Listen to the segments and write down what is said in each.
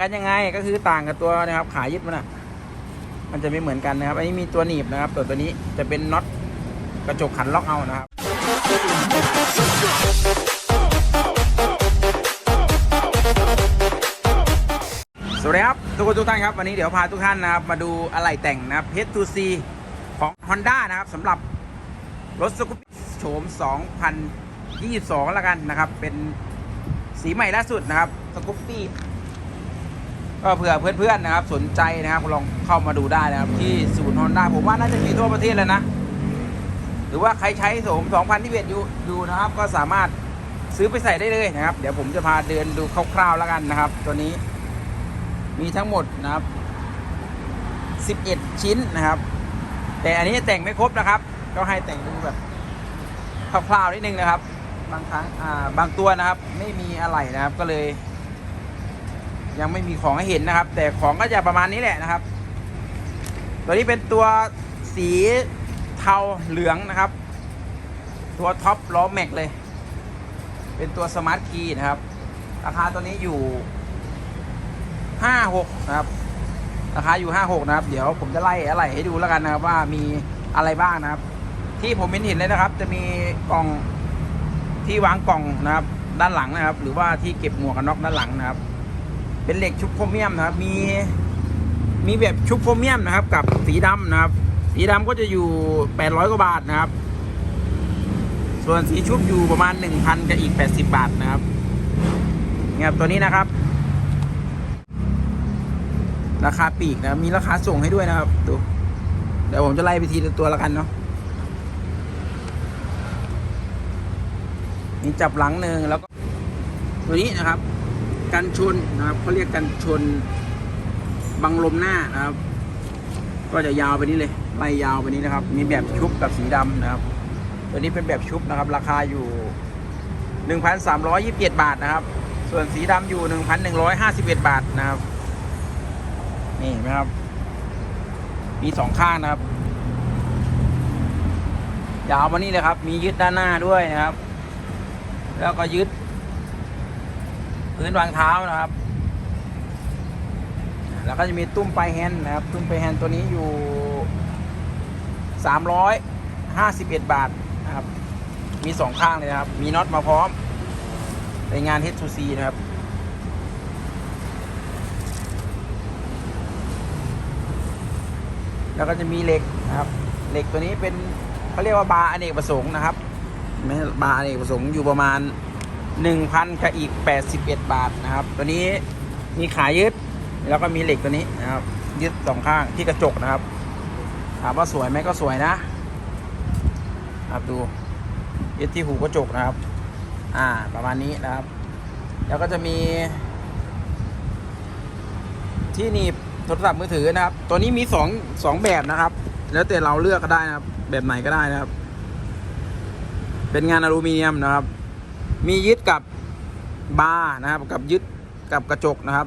กันยังไงก็คือต่างกับตัวนะครับขายึดมันอะ มันจะไม่เหมือนกันนะครับ อันนี้มีตัวหนีบนะครับตัวตัวนี้จะเป็นน็อตกระจกขันล็อกเอานะครับสวัสดีครับทุกคนทุกท่านครับวันนี้เดี๋ยวพาทุกท่านนะครับมาดูอะไหล่แต่งนะครับ H2C ของ Honda นะครับสำหรับรถสกูปโฉม 2022 แล้วกันนะครับ เป็นสีใหม่ล่าสุดนะครับสกูปปี้ ก็เผื่อเพื่อนๆนะครับสนใจนะครับลองเข้ามาดูได้นะครับ ที่ศูนย์ Honda ผมว่าน่าจะมีทั่วประเทศแล้วนะ หรือว่าใครใช้โฉม2021อยู่อยู่นะครับ ก็สามารถซื้อไปใส่ได้เลยนะครับ เดี๋ยวผมจะพาเดินดูคร่าวๆแล้วกันนะครับ ตัวนี้ มีทั้งหมดนะครับ 11 ชิ้นนะครับ แต่อันนี้แต่งไม่ครบนะครับ ก็ให้แต่งดูแบบคร่าวๆนิดนึงนะครับ บางครั้งอ่าบางตัวนะครับ ไม่มีอะไรนะครับก็เลย ยังไม่มีของให้เห็นนะครับ แต่ของก็จะประมาณนี้แหละนะครับ ตัวนี้เป็นตัวสีเทาเหลืองนะครับ ตัวท็อปล้อแม็กเลย เป็นตัวสมาร์ทคีย์นะครับ ราคาตัวนี้อยู่ห้าหกนะครับ ราคาอยู่ห้าหกนะครับ เดี๋ยวผมจะไล่อะไรให้ดูแล้วกันนะครับว่ามีอะไรบ้างนะครับ ที่ผมเห็นเห็นเลยนะครับ จะมีกล่องที่วางกล่องนะครับ ด้านหลังนะครับ หรือว่าที่เก็บหมวกกันน็อกด้านหลังนะครับ เป็นเหล็กชุบโครเมียมนะครับ มีมีแบบชุบโครเมียมนะครับ กับสีดำนะครับ สีดำก็จะอยู่แปดร้อยกว่าบาทนะครับ ส่วนสีชุบอยู่ประมาณหนึ่งพันกับอีกแปดสิบบาทนะครับเนี่ยครับตัวนี้นะครับ ราคาปีกนะมีราคาส่งให้ด้วยนะครับดูเดี๋ยวผมจะไล่ไปทีละตัวล้วกันเนาะมีจับหลังหนึ่งแล้วก็ตัวนี้นะครับ กันชนนะครับเขาเรียกกันชนบังลมหน้านะครับ ก็จะยาวไปนี้เลยไล่ยาวไปนี้นะครับ มีแบบชุบกับสีดำนะครับ ตัวนี้เป็นแบบชุบนะครับ ราคาอยู่ 1,327 บาทนะครับ ส่วนสีดำอยู่ 1,151 บาทนะครับ นี่นไหมครับ มีสองข้างนะครับยาวมานี่เลยครับ มียึดด้านหน้าด้วยนะครับ แล้วก็ยึด พื้นวางเท้านะครับ แล้วก็จะมีตุ้มปลายแฮนด์นะครับ ตุ้มปลายแฮนด์ตัวนี้อยู่ 351 บาทนะครับ มีสองข้างเลยนะครับ มีน็อตมาพร้อมในงาน H2C นะครับแล้วก็จะมีเหล็กนะครับเหล็กตัวนี้เป็นเขาเรียกว่าบาร์อเนกประสงค์นะครับไม่บาร์อเนกประสงค์อยู่ประมาณ 1,000กับอีก 81 บาทนะครับ ตัวนี้มีขายึด แล้วก็มีเหล็กตัวนี้นะครับ ยึดสองข้างที่กระจกนะครับ ถามว่าสวยไหมก็สวยนะครับดูยึดที่หูกระจกนะครับ อ่าประมาณนี้นะครับ แล้วก็จะมี ที่หนีบโทรศัพท์มือถือนะครับ ตัวนี้มีสองสองแบบนะครับ แล้วแต่เราเลือกก็ได้นะครับ แบบไหนก็ได้นะครับ เป็นงานอลูมิเนียมนะครับ มียึดกับบาร์นะครับ กับยึดกับกระจกนะครับ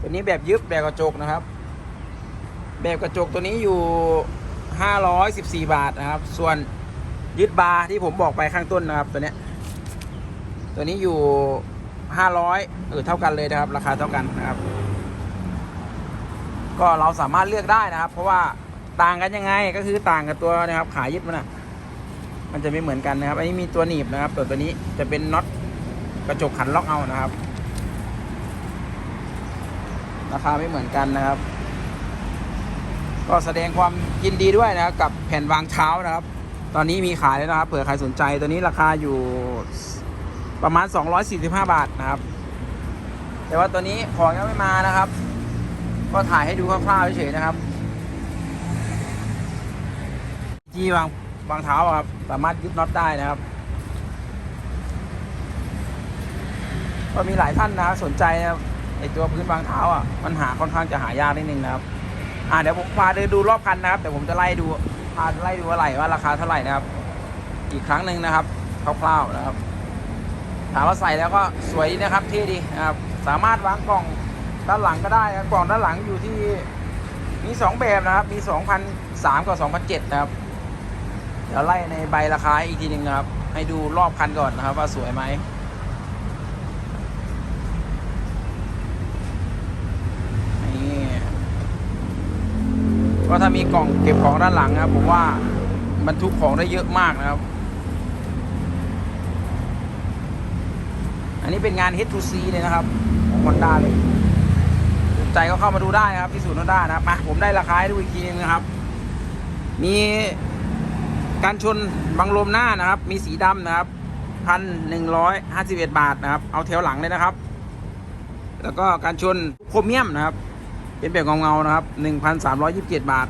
ตัวนี้แบบยึดแบบกระจกนะครับ แบบกระจกตัวนี้อยู่ 514 บาทนะครับ ส่วนยึดบาร์ที่ผมบอกไปข้างต้นนะครับ ตัวนี้ตัวนี้อยู่ 500เออเท่ากันเลยนะครับ ราคาเท่ากันนะครับ ก็เราสามารถเลือกได้นะครับ เพราะว่าต่างกันยังไงก็คือต่างกับตัวนะครับ ขายึดมันอะ มันจะไม่เหมือนกันนะครับ อันนี้มีตัวหนีบนะครับตัวตัวนี้จะเป็นน็อตกระจกขันล็อกเอานะครับ ราคาไม่เหมือนกันนะครับ ก็แสดงความยินดีด้วยนะครับ กับแผ่นวางเท้านะครับ ตอนนี้มีขายแล้วนะครับ เผื่อใครสนใจตัวนี้ราคาอยู่ประมาณ 245 บาทนะครับ แต่ว่าตัวนี้ของยังไม่มานะครับ ก็ถ่ายให้ดูคร่าวๆเฉยๆนะครับ ที่วาง วางเท้าอะครับ สามารถยึดน็อตได้นะครับ ก็มีหลายท่านนะครับสนใจนะครับไอตัวพื้นวางเท้าอะมันหาค่อนข้างจะหายากนิดนึงนะครับ อ่าเดี๋ยวผมพาเดินดูรอบคันนะครับเดี๋ยวผมจะไล่ดูพาไล่ดูอะไรว่าราคาเท่าไหร่นะครับ อีกครั้งหนึ่งนะครับคร่าวๆนะครับ ถามว่าใส่แล้วก็สวยดีนะครับเท่ดีนะครับ สามารถวางกล่องด้านหลังก็ได้นะกล่องด้านหลังอยู่ที่มีสองแบบนะครับ มี 2,003 กับ 2,007 นะครับ เดี๋ยวไล่ในใบราคาอีกทีหนึ่งครับ ให้ดูรอบคันก่อนนะครับ ว่าสวยไหมนี่ก็ถ้ามีกล่องเก็บของด้านหลังนะครับผมว่าบรรทุกของได้เยอะมากนะครับ อันนี้เป็นงาน H2C เลยนะครับของฮอนด้าเลยใจก็เข้ามาดูได้นะครับที่ศูนย์ฮอนด้านะครับมาผมได้ราคาให้ดูอีกทีนึงนะครับ มี การชนบังลมหน้านะครับ มีสีดำนะครับพันหนึ่งร้อยห้าสิบเอ็ดบาทนะครับ เอาแถวหลังเลยนะครับ แล้วก็การชนโครเมียมนะครับ เป็นแบบเงาๆนะครับหนึ่งพันสามร้อยยิบเจ็ดบาท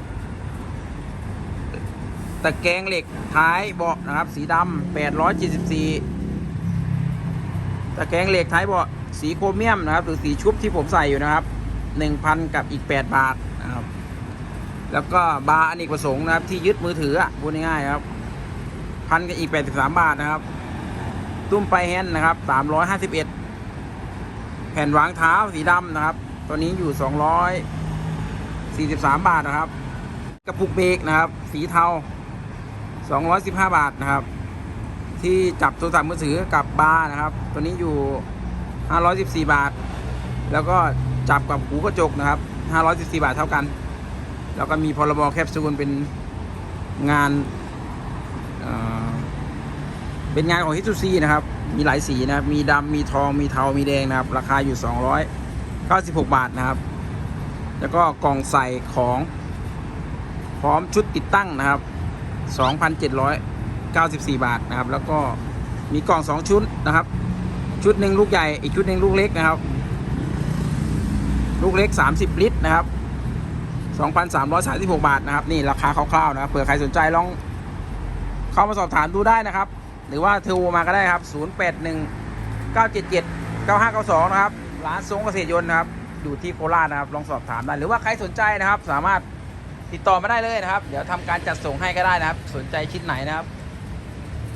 ตะแกรงเหล็กท้ายเบาะนะครับ สีดำแปดร้อยเจ็ดสิบสี่ตะแกรงเหล็กท้ายเบาะสีโครเมียมนะครับ หรือสีชุบที่ผมใส่อยู่นะครับหนึ่งพันกับอีกแปดบาทนะครับ แล้วก็บาร์อเนกประสงค์นะครับ ที่ยึดมือถืออะพูดง่ายๆครับ พันกับอีกแปดสิบสามบาทนะครับ ตุ้มไปแฮนด์นะครับสามร้อยห้าสิบเอ็ดแผ่นวางเท้าสีดำนะครับ ตัวนี้อยู่สองร้อยสี่สิบสามบาทนะครับ กระปุกเบรกนะครับ สีเทาสองร้อยสิบห้าบาทนะครับ ที่จับโทรศัพท์มือถือกับบาร์นะครับ ตัวนี้อยู่ห้าร้อยสิบสี่บาท แล้วก็จับกับหูกระจกนะครับห้าร้อยสิบสี่บาทเท่ากัน แล้วก็มีพรบแคปซูลเป็นงานเเป็นงานของฮิตูซีนะครับ มีหลายสีนะครับ มีดำมีทองมีเทามีแดงนะครับ ราคาอยู่ 296 บาทนะครับ แล้วก็กล่องใส่ของพร้อมชุดติดตั้งนะครับ 2,794 บาทนะครับ แล้วก็มีกล่อง 2 ชุดนะครับ ชุดหนึ่งลูกใหญ่ อีกชุดหนึ่งลูกเล็กนะครับ ลูกเล็ก 30 ลิตรนะครับ 2,336 บาทนะครับ นี่ราคาคร่าวๆนะครับเผื่อใครสนใจลองเข้ามาสอบถามดูได้นะครับ หรือว่าโทรมาก็ได้ครับ 081 977 9592 นะครับ ร้านทรงเกษตรยนต์นะครับ อยู่ที่โคราชนะครับ ลองสอบถามได้ หรือว่าใครสนใจนะครับ สามารถติดต่อมาได้เลยนะครับ เดี๋ยวทำการจัดส่งให้ก็ได้นะครับ สนใจชิ้นไหนนะครับ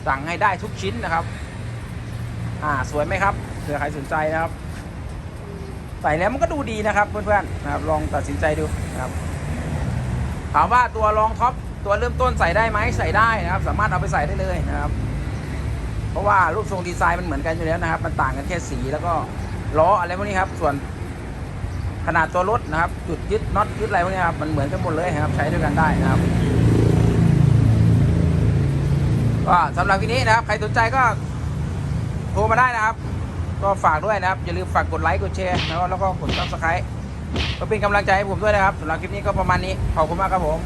สั่งให้ได้ทุกชิ้นนะครับ อ่า สวยไหมครับเผื่อใครสนใจนะครับ ใส่แล้วมันก็ดูดีนะครับเพื่อนๆนะครับ ลองตัดสินใจดูนะครับ ถามว่าตัวรองท็อปตัวเริ่มต้นใส่ได้ไหมใส่ได้นะครับ สามารถเอาไปใส่ได้เลยนะครับ เพราะว่ารูปทรงดีไซน์มันเหมือนกันอยู่แล้วนะครับ มันต่างกันแค่สีแล้วก็ล้ออะไรพวกนี้ครับ ส่วนขนาดตัวรถนะครับ จุดยึดน็อตยึดอะไรพวกนี้ครับมันเหมือนกันหมดเลยนะครับ ใช้ด้วยกันได้นะครับก็สำหรับวันนี้นะครับ ใครสนใจก็โทรมาได้นะครับ ก็ฝากด้วยนะครับ อย่าลืมฝากกดไลค์กดแชร์นะครับแล้วก็กดซับสไครต์ ก็เป็นกำลังใจให้ผมด้วยนะครับสำหรับคลิปนี้ก็ประมาณนี้ ขอบคุณมากครับผม